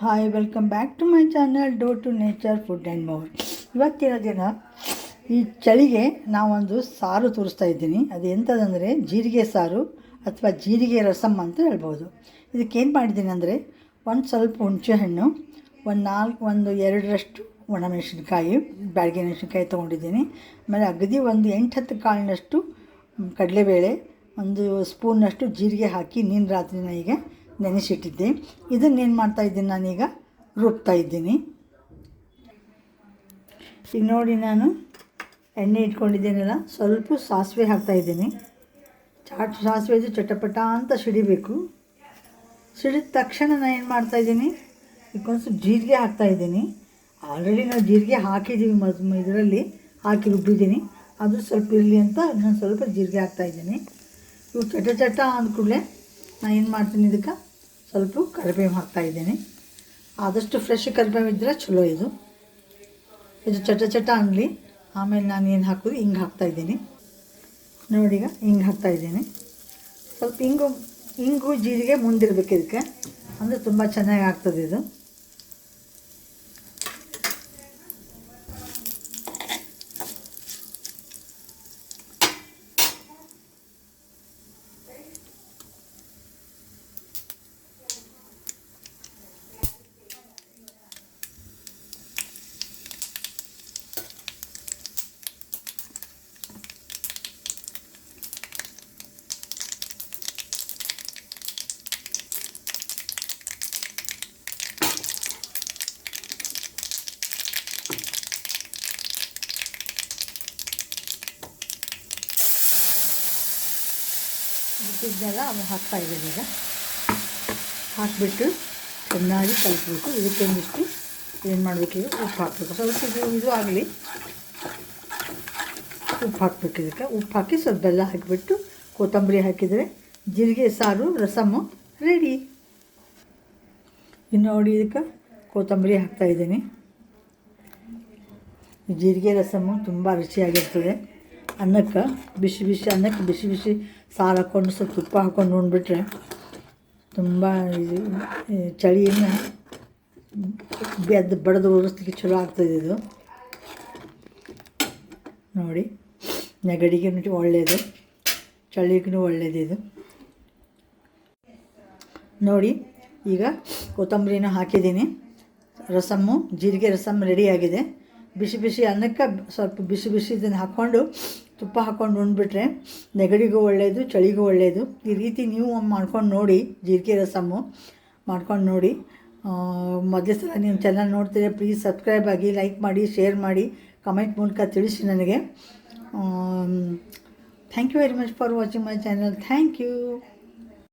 Hi welcome back to my channel dough to nature food and more ಇವತ್ತಿನ ದಿನ ಈ ಚಳಿಗೆ ನಾವೊಂದು ಸಾರು ತೋರಿಸ್ತಾ ಇದ್ದೀನಿ. ಅದು ಎಂಥದಂದರೆ ಜೀರಿಗೆ ಸಾರು ಅಥವಾ ಜೀರಿಗೆ ರಸಮ್ ಅಂತ ಹೇಳ್ಬೋದು. ಇದಕ್ಕೇನು ಮಾಡಿದ್ದೀನಿ ಅಂದರೆ ಒಂದು ಸ್ವಲ್ಪ ಹುಣಸೆಹಣ್ಣು ಒಂದು ನಾಲ್ಕು, ಒಂದು ಎರಡರಷ್ಟು ಒಣಮೆಣಸಿನ್ಕಾಯಿ ಬ್ಯಾಳ್ಗೆ ಮೆಣಸಿನ್ಕಾಯಿ ತೊಗೊಂಡಿದ್ದೀನಿ. ಆಮೇಲೆ ಅಗದಿ ಒಂದು ಎಂಟು ಹತ್ತು ಕಾಳಿನಷ್ಟು ಕಡಲೆಬೇಳೆ, ಒಂದು ಸ್ಪೂನ್ನಷ್ಟು ಜೀರಿಗೆ ಹಾಕಿ ನೀನು ರಾತ್ರಿನ ಈಗ ನೆನೆಸಿಟ್ಟಿದ್ದೆ. ಇದನ್ನೇನು ಮಾಡ್ತಾಯಿದ್ದೀನಿ ನಾನೀಗ? ರುಬ್ತಾ ಇದ್ದೀನಿ. ಈಗ ನೋಡಿ ನಾನು ಎಣ್ಣೆ ಇಟ್ಕೊಂಡಿದ್ದೀನಲ್ಲ, ಸ್ವಲ್ಪ ಸಾಸಿವೆ ಹಾಕ್ತಾಯಿದ್ದೀನಿ ಚಾಟ್ ಸಾಸಿವೆ ಸಾಸಿವೆದು ಚಟಪಟ ಅಂತ ಸಿಡಿಬೇಕು. ಸಿಡಿದ ತಕ್ಷಣ ನಾನು ಏನು ಮಾಡ್ತಾಯಿದ್ದೀನಿ ಒಂದು ಸ್ವಲ್ಪ ಜೀರಿಗೆ ಹಾಕ್ತಾಯಿದ್ದೀನಿ ಆಲ್ರೆಡಿ ನಾವು ಜೀರಿಗೆ ಹಾಕಿದ್ದೀವಿ ಮದ್ ಇದರಲ್ಲಿ, ಹಾಕಿ ರುಬ್ಬಿದ್ದೀನಿ. ಅದು ಸ್ವಲ್ಪ ಇರಲಿ ಅಂತ ನಾನು ಸ್ವಲ್ಪ ಜೀರಿಗೆ ಹಾಕ್ತಾಯಿದ್ದೀನಿ ಇವು ಚಟ ಚಟ ಅಂದ ಕೂಡಲೇ ನಾನು ಏನು ಮಾಡ್ತೀನಿ ಇದಕ್ಕೆ? ಸ್ವಲ್ಪ ಕರಿಬೇವು ಹಾಕ್ತಾಯಿದ್ದೀನಿ ಆದಷ್ಟು ಫ್ರೆಶ್ ಕರಿಬೇವು ಇದ್ದರೆ ಚಲೋ ಇದು. ಇದು ಚಟ ಚಟ ಅನ್ನಲಿ ಆಮೇಲೆ ನಾನು ಏನು ಹಾಕೋದು? ಹಿಂಗೆ ಹಾಕ್ತಾಯಿದ್ದೀನಿ ಈಗ ಹಿಂಗೆ ಹಾಕ್ತಾಯಿದ್ದೀನಿ ಸ್ವಲ್ಪ ಹಿಂಗು ಹಿಂಗು ಜೀರಿಗೆ ಮುಂದಿರಬೇಕು ಇದಕ್ಕೆ. ಅಂದರೆ ತುಂಬ ಚೆನ್ನಾಗಿ ಆಗ್ತದೆ ಇದು. ಬಿಟ್ಟಿದ್ದೆಲ್ಲ ಅವು ಹಾಕ್ತಾ ಇದ್ದೀನಿ ಈಗ. ಹಾಕಿಬಿಟ್ಟು ಚೆನ್ನಾಗಿ ಕಲಿಸ್ಬೇಕು. ಇದಕ್ಕೆ ಒಂದಿಷ್ಟು ಏನು ಮಾಡಬೇಕು ಈಗ? ಉಪ್ಪು ಹಾಕಬೇಕು. ಸ್ವಲ್ಪ ಇದು ಇದು ಆಗಲಿ. ಉಪ್ಪು ಹಾಕ್ಬೇಕು ಇದಕ್ಕೆ. ಉಪ್ಪು ಹಾಕಿ ಸ್ವಲ್ಪ ಬೆಲ್ಲ ಹಾಕಿಬಿಟ್ಟು ಕೊತ್ತಂಬರಿ ಹಾಕಿದರೆ ಜೀರಿಗೆ, ಸಾರು, ರಸಮು ರೆಡಿ. ಇನ್ನು ನೋಡಿ ಇದಕ್ಕೆ ಕೊತ್ತಂಬರಿ ಹಾಕ್ತಾಯಿದ್ದೀನಿ ಜೀರಿಗೆ, ರಸಮು ತುಂಬ ರುಚಿಯಾಗಿರ್ತದೆ. ಅನ್ನಕ್ಕೆ, ಬಿಸಿ ಬಿಸಿ ಅನ್ನಕ್ಕೆ, ಬಿಸಿ ಬಿಸಿ ಸಾರು ಹಾಕ್ಕೊಂಡು ಸ್ವಲ್ಪ ತುಪ್ಪ ಹಾಕ್ಕೊಂಡು ಉಂಡ್ಬಿಟ್ರೆ ತುಂಬ ಇದು ಚಳಿಯನ್ನು ಬೆದ್ದು ಬಡದು ಉರಿಸ್ಲಿಕ್ಕೆ ಚಲೋ ಆಗ್ತದೆ ಇದು. ನೋಡಿ ನೆಗಡಿಗೆ ಒಳ್ಳೆಯದು ಚಳಿಗೂ ಒಳ್ಳೆಯದು ಇದು. ನೋಡಿ, ಈಗ ಕೊತ್ತಂಬರಿನ ಹಾಕಿದ್ದೀನಿ. ರಸಮ್ಮು, ಜೀರಿಗೆ ರಸಮ್ ರೆಡಿಯಾಗಿದೆ ಬಿಸಿ ಬಿಸಿ ಅನ್ನಕ್ಕೆ ಸ್ವಲ್ಪ ಬಿಸಿ ಬಿಸಿ ಇದನ್ನು ಹಾಕ್ಕೊಂಡು ತುಪ್ಪ ಹಾಕ್ಕೊಂಡು ಉಂಡ್ಬಿಟ್ರೆ ನೆಗಡಿಗೂ ಒಳ್ಳೆಯದು ಚಳಿಗೂ ಒಳ್ಳೆಯದು ಈ ರೀತಿ ನೀವು ಮಾಡ್ಕೊಂಡು ನೋಡಿ, ಜೀರಿಗೆ ರಸಮ್ಮು ಮಾಡ್ಕೊಂಡು ನೋಡಿ. ಮೊದಲ ಸಲ ನೀವು ಚೆನ್ನಾಗಿ ನೋಡ್ತೀರಾ ಪ್ಲೀಸ್ ಸಬ್ಸ್ಕ್ರೈಬ್ ಆಗಿ ಲೈಕ್ ಮಾಡಿ ಶೇರ್ ಮಾಡಿ ಕಮೆಂಟ್ ಮೂಲಕ ತಿಳಿಸಿ ನನಗೆ. Thank you very much for watching my channel thank you